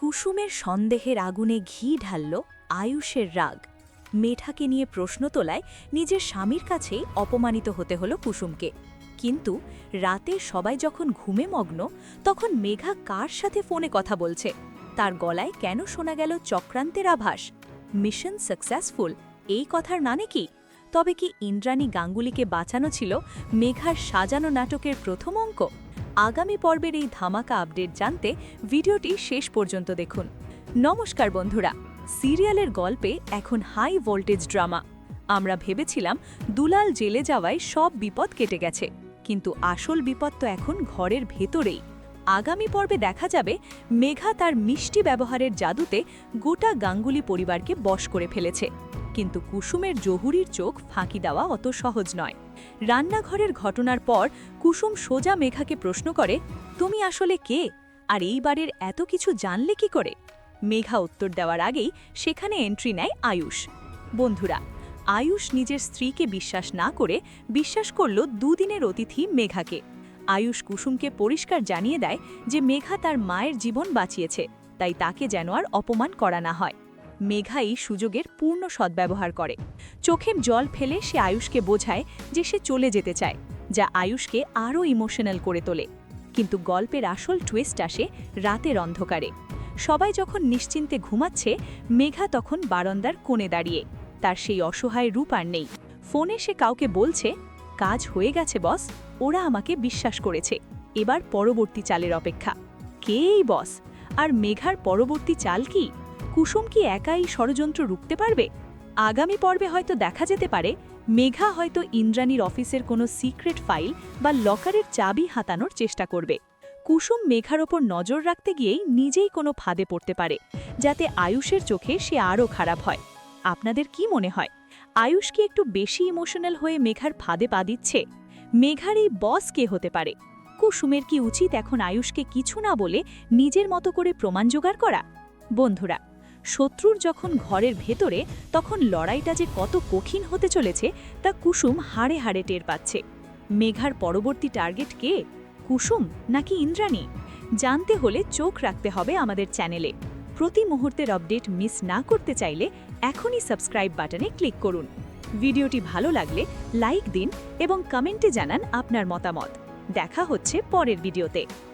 কুসুমের সন্দেহের আগুনে ঘি ঢালল আয়ুষের রাগ। মেঠাকে নিয়ে প্রশ্ন তোলায় নিজের স্বামীর কাছেই অপমানিত হতে হলো কুসুমকে। কিন্তু রাতে সবাই যখন ঘুমে মগ্ন, তখন মেঘা কার সাথে ফোনে কথা বলছে? তার গলায় কেন শোনা গেল চক্রান্তের আভাস? Mission successful? এই কথার মানে কি? তবে কি ইন্দ্রাণী গাঙ্গুলিকে বাঁচানো ছিল মেঘার সাজানো নাটকের প্রথম অঙ্ক? আগামী পর্বের এই ধামাকা আপডেট জানতে ভিডিওটি শেষ পর্যন্ত দেখুন। নমস্কার বন্ধুরা, সিরিয়ালের গল্পে এখন হাই ভোল্টেজ ড্রামা। আমরা ভেবেছিলাম দুলাল জেলে যাওয়ায় সব বিপদ কেটে গেছে, কিন্তু আসল বিপদ তো এখন ঘরের ভেতরেই। আগামী পর্বে দেখা যাবে মেঘা তার মিষ্টি ব্যবহারের জাদুতে গোটা গাঙ্গুলি পরিবারকে বশ করে ফেলেছে। কিন্তু কুসুমের জহুরির চোখ ফাঁকি দেওয়া অত সহজ নয়। রান্নাঘরের ঘটনার পর কুসুম সোজা মেঘাকে প্রশ্ন করে, তুমি আসলে কে? আর এই এত কিছু জানলে কি করে? মেঘা উত্তর দেওয়ার আগেই সেখানে এন্ট্রি নেয় আয়ুষ। বন্ধুরা, আয়ুষ নিজের স্ত্রীকে বিশ্বাস না করে বিশ্বাস করল দুদিনের অতিথি মেঘাকে। আয়ুষ কুসুমকে পরিষ্কার জানিয়ে দেয় যে মেঘা তার মায়ের জীবন বাঁচিয়েছে, তাই তাকে যেন আর অপমান করা না হয়। মেঘা এই সুযোগের পূর্ণ সদ্ব্যবহার করে। চোখের জল ফেলে সে আয়ুষকে বোঝায় যে সে চলে যেতে চায়, যা আয়ুষকে আরও ইমোশনাল করে তোলে। কিন্তু গল্পের আসল টুইস্ট আসে রাতের অন্ধকারে। সবাই যখন নিশ্চিন্তে ঘুমাচ্ছে, মেঘা তখন বারান্দার কোণে দাঁড়িয়ে। তার সেই অসহায় রূপ আর নেই। ফোনে সে কাউকে বলছে, কাজ হয়ে গেছে, বস। ওরা আমাকে বিশ্বাস করেছে। এবার পরবর্তী চালের অপেক্ষা। কে এই বস? আর মেঘার পরবর্তী চাল কি? কুসুম কি একাই ষড়যন্ত্র রুখতে পারবে? আগামী পর্বে হয়তো দেখা যেতে পারে, মেঘা হয়তো ইন্দ্রাণীর অফিসের কোনো সিক্রেট ফাইল বা লকারের চাবি হাতানোর চেষ্টা করবে। কুসুম মেঘার ওপর নজর রাখতে গিয়েই নিজেই কোনো ফাঁদে পড়তে পারে, যাতে আয়ুষের চোখে সে আরও খারাপ হয়। আপনাদের কি মনে হয়, আয়ুষ কি একটু বেশি ইমোশনাল হয়ে মেঘার ফাঁদে পা দিচ্ছে? মেঘার এই বস কে হতে পারে? কুসুমের কি উচিত এখন আয়ুষকে কিছু না বলে নিজের মতো করে প্রমাণ জোগাড় করা? বন্ধুরা শত্রুর যখন ঘরের ভেতরে, তখন লড়াইটা যে কত কঠিন হতে চলেছে, তা কুসুম হাড়ে হাড়ে টের পাচ্ছে। মেঘার পরবর্তী টার্গেট কে? কুসুম নাকি ইন্দ্রাণী? জানতে হলে চোখ রাখতে হবে আমাদের চ্যানেলে। প্রতি মুহূর্তের আপডেট মিস না করতে চাইলে এখনই সাবস্ক্রাইব বাটনে ক্লিক করুন। ভিডিওটি ভালো লাগলে লাইক দিন এবং কমেন্টে জানান আপনার মতামত। দেখা হচ্ছে পরের ভিডিওতে।